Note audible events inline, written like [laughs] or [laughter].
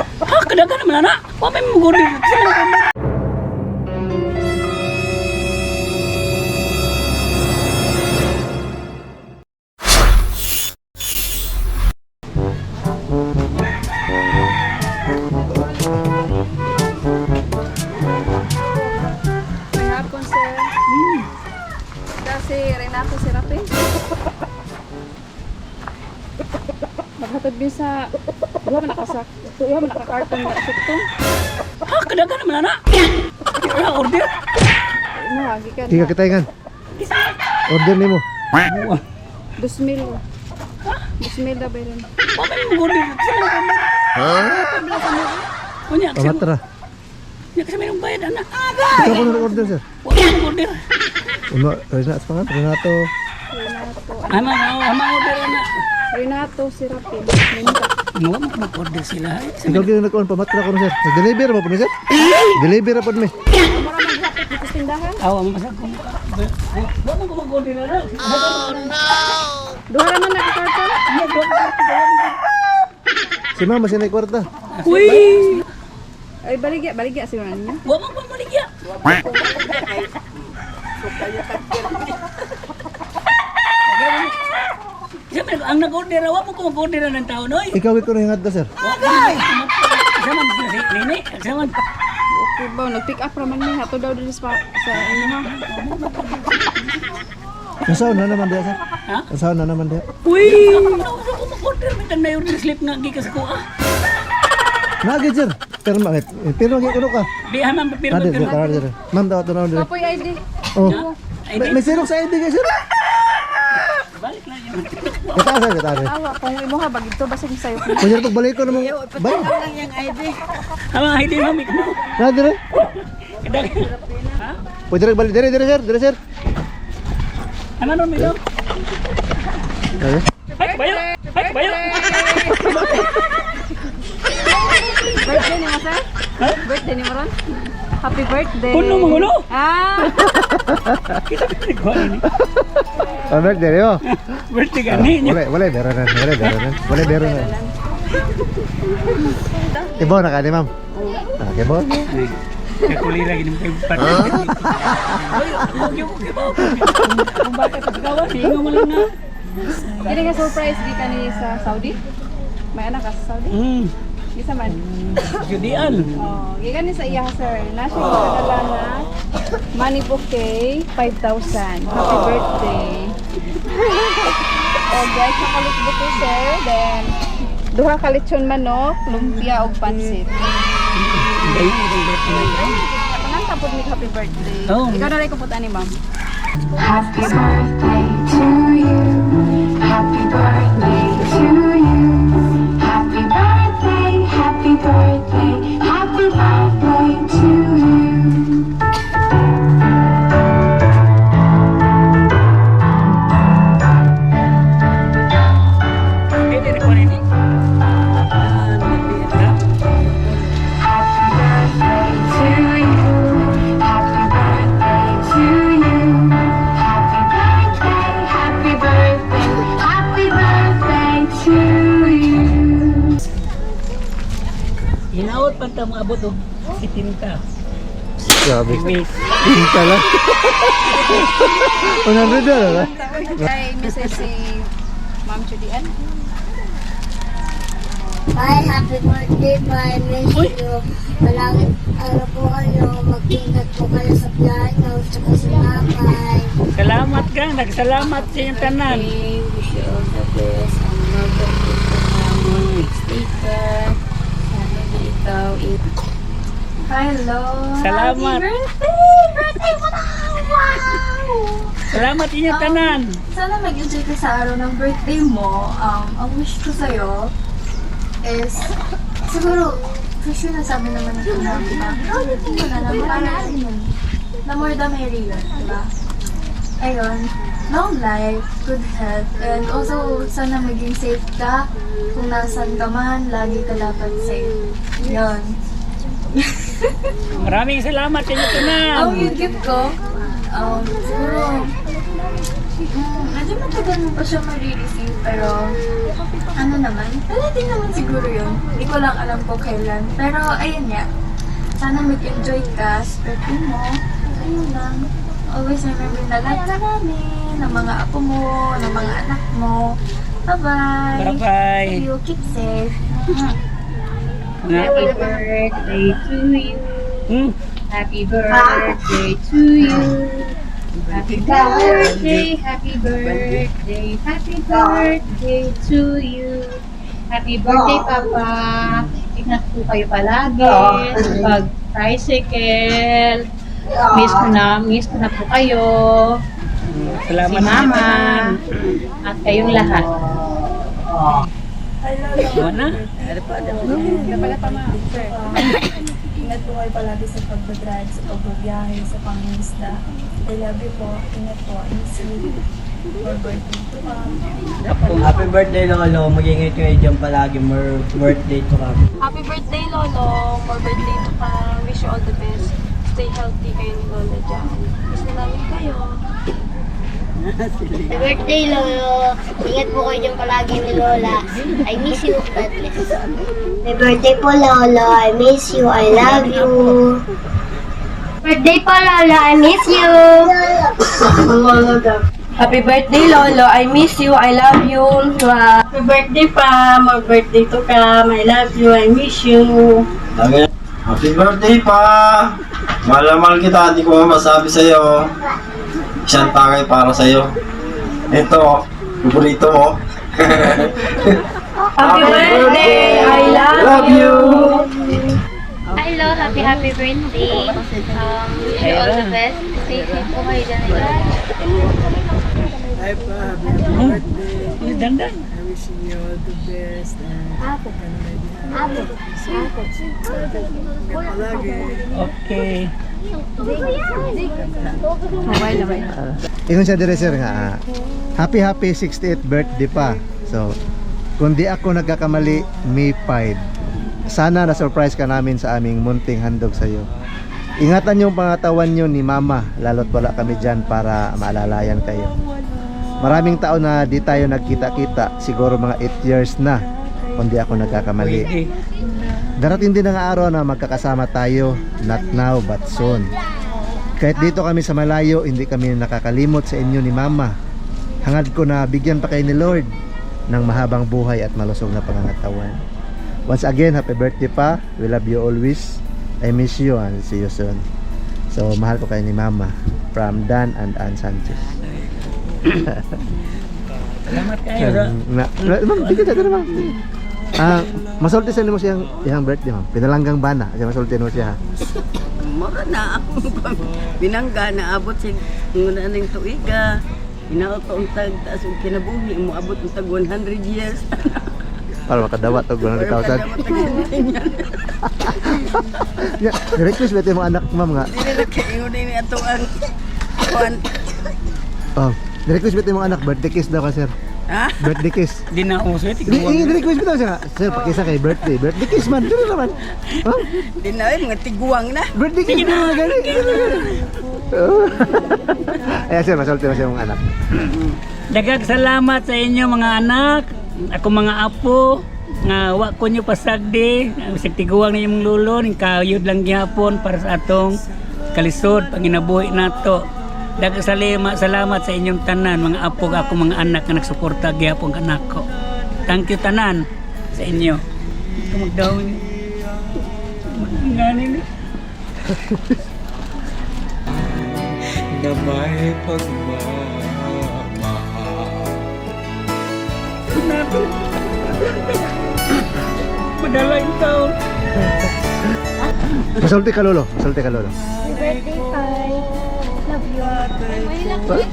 Ha, kadagan naman na. Wa may mo order. May hapon, sir. Hmm. Kasi Renato Serapin. Maghatod din sa... Wala man nakasak. Wala man na suktong. Ha, kadagan naman na. Ha, order. Mahagi ka Tiga na. kita ingan. Order nimo. Dos mil. Dos mil na ba yun? May mo order. Ha? Kunya, kasi Pamatra. Nya kasi may bayad ana. Ikaw ko na order sir. Mo order. Uno, Renato pangan, Renato. Renato. Ama, ama order ana. Renato Serapin. Minta. Wa mo mag order sila. Ikaw gina nagkuhan pamatra ko na sir. Nag-deliver mo po ni sir. Deliver po mi. Mura maghapit dito sa tindahan. Awa mo masag ko. Wa mo mag order na. Duha raman nakakarton. Si mama siya na kwarta. Uy! Ay, baligya. Baligya siguro ninyo. Wa mo pa maligya. Siyempre, ang nag-order, wa mo ko mag-order ng tao, noy. Ikaw ko na hingad na sir. Saman sila si Nini, saman. Okay ba? Nag-pick up raman ni. Hato daw din sa, sa inyo ha. Usaw na naman diya sir. Ha? Usaw na naman diya. Uy! Ano ko mag-order? May tang na-order slip nga gikas ko, ah. Nagit sir. Pero bakit? Pero lagi kuno ka. Di haman papiro Ade, papiro. para sir. Ma'am daw to na order. Papoy ID. Oh. Ay, May, sirok sa ID sir. Balik lang yun. Kita sir. Awa, kung imo ha, bagito ba sige sa'yo? Kunya pag balik ko naman. Bay. Ama, hindi mamik mo. Na dire. Kadag. Ha? Pwede rin balik dire dire sir, dire sir. Ano nun, Milo? Ay. Ay, kabayo! Ay, kabayo! Birthday ni mo, sir? Birthday ni mo ron? Happy birthday! Puno mo, ulo. Ah! Kita pinag-kuha ni. Dire yo. Birthday ni. Wala, wala bero na, wala bero na. Wala bero na. Ibo na ka ni ma'am. Ah, kibo. Kakulira gini mo kayo pati. Ay, huwag yung huwag yung Kung bata ka sa gawa, hingo mo lang na. Gini nga surprise di ka ni sa Saudi? May anak ka sa Saudi? Hmm, Isa man. judian. Oh, gikan ni sa iya sir. Nasa ko kadala na money bouquet 5,000. Happy birthday. Oh guys, nakalit bouquet sir. Then duha ka lechon manok, lumpia ug pansit. Kanang tapod ni happy birthday. Oh. Ikaw na rin kupunta ni ma'am. Happy birthday Hinaot pa ito mga abot o. Si Tinta. Grabe. Tinta lang. 100 na lang. Kay Mrs. si Ma'am Judian. Bye, happy birthday, bye, miss you. Malangit araw po kayo, mag-ingat po kayo sa plano, tsaka sa napay. Salamat ka. Nagsalamat sa iyong tanan. Wish you all the best. Ang mag-birthday po namin. Sticker. Dito. It. Hello. Salamat. birthday! Birthday mo na! Wow! Salamat inyong tanan. Sana mag-enjoy ka sa araw ng birthday mo. Um, ang wish ko sa'yo is, siguro, for sure nasabi naman ito na, di ba? Hindi mo na naman, na more the merrier, di ba? Ayun, long life, good health, and also, sana maging safe ka. Kung nasan ka man, lagi ka dapat safe. Yun. Maraming salamat sa inyong tanan. Ang yung gift ko, um, siguro, Mm, medyo matagal mo pa siya marireceive, pero ano naman, darating naman siguro yun. Hindi ko lang alam kung kailan. Pero ayun nga, sana mag-enjoy ka birthday mo. Ayun lang. Always remember na lahat ka namin, ng mga apo mo, ng mga anak mo. Bye-bye! Bye-bye. You keep safe. Happy birthday to you. Hmm. Happy birthday to you. Happy birthday, happy birthday, happy birthday to you. Happy birthday, Papa. Ingat po kayo palagi. Pag tricycle. Miss ko na, miss ko na po kayo. Salamat Si Mama. At kayong lahat. Wala na. Ingat po kayo palagi sa pagdadrive, sa pagbabiyahe, sa pangingisda. I love you po. Ingat po. I miss you. More birthday to come. Happy birthday Lolo, mag-ingat kayo dyan palagi, more birthday to come. Happy birthday, Lolo. More birthday to come. Wish you all the best. Stay healthy kayo ni Lola dyan. Na namin kayo. Happy [laughs] birthday, Lolo. Ingat po kayo dyan palagi ni Lola. I miss you. God bless. Happy birthday po, Lolo. I miss you. I love you. Birthday po, Lolo. I miss you. Happy birthday, Lolo. I miss you. I love you. Happy birthday, pa. More birthday to come. I love you. I miss you. Happy birthday pa! Mahal na mahal kita, hindi ko masabi sa'yo. Isang tagay para sa'yo. Ito, paborito mo. [laughs] Happy birthday. I love, Love you! Hello, happy happy birthday. Um, wish you all the best. Stay safe po kayo dyan. Ang dandan. Okay. Ingon siya dire sir nga ah, happy happy 68th birthday pa. So kung di ako nagkakamali May 5. Sana na surprise ka namin sa aming munting handog sa iyo. Ingatan yung pangatawan nyo ni mama lalo't wala kami dyan para maalalayan kayo. Maraming taon na di tayo nagkita-kita, siguro mga 8 years na kung di ako nagkakamali. Darating din ang araw na magkakasama tayo, not now but soon. Kahit dito kami sa malayo, hindi kami nakakalimot sa inyo ni Mama. Hangad ko na bigyan pa kayo ni Lord ng mahabang buhay at malusog na pangangatawan. Once again, happy birthday pa. We love you always. I miss you and see you soon. So, mahal ko kayo ni Mama. From Dan and Ann Sanchez. Salamat kayo. sa- [laughs] na, ma'am, dito na ma'am. Ah, masulti sa mo siyang iyang birthday, ma'am. Pinalanggang bana, kasi masulti mo siya. Mara [laughs] na ako binangga na abot sa nguna ning tuiga. Inaoto ang tag taas ang kinabuhi mo abot ang tag 100 years. [laughs] Para makadawa to 100,000. kadawat ang ganyan. Ya, request ba mo anak, ma'am nga? Dili na kaingon ni ato ang kuan. Oh, request ba mo anak birthday kiss daw ka, sir? Ha? [laughs] Birthday kiss. Di na uso. Hindi, Tiguan. request ba daw siya? Sir, pakisa kay birthday. Birthday kiss man, dito naman. Oh, Di na eh, mga tiguang na. birthday kiss na gani. Oh. Ayan sir, masulti mo siya mong anak. Dagag salamat sa inyo mga anak. Ako mga apo nga wa ko nyo pasagdi bisag tiguang na yung lulo ning kayod lang gyapon para sa atong kalisod panginabuhi nato salima salamat sa inyong tanan mga apo ako mga anak nga nagsuporta gyapon anak ko thank you tanan sa inyo ito magdawon ngani ni [laughs] Na may pagmamahal. madala yung taon Masulti ka lolo, masulti ka lolo. Happy birthday, Pai. Love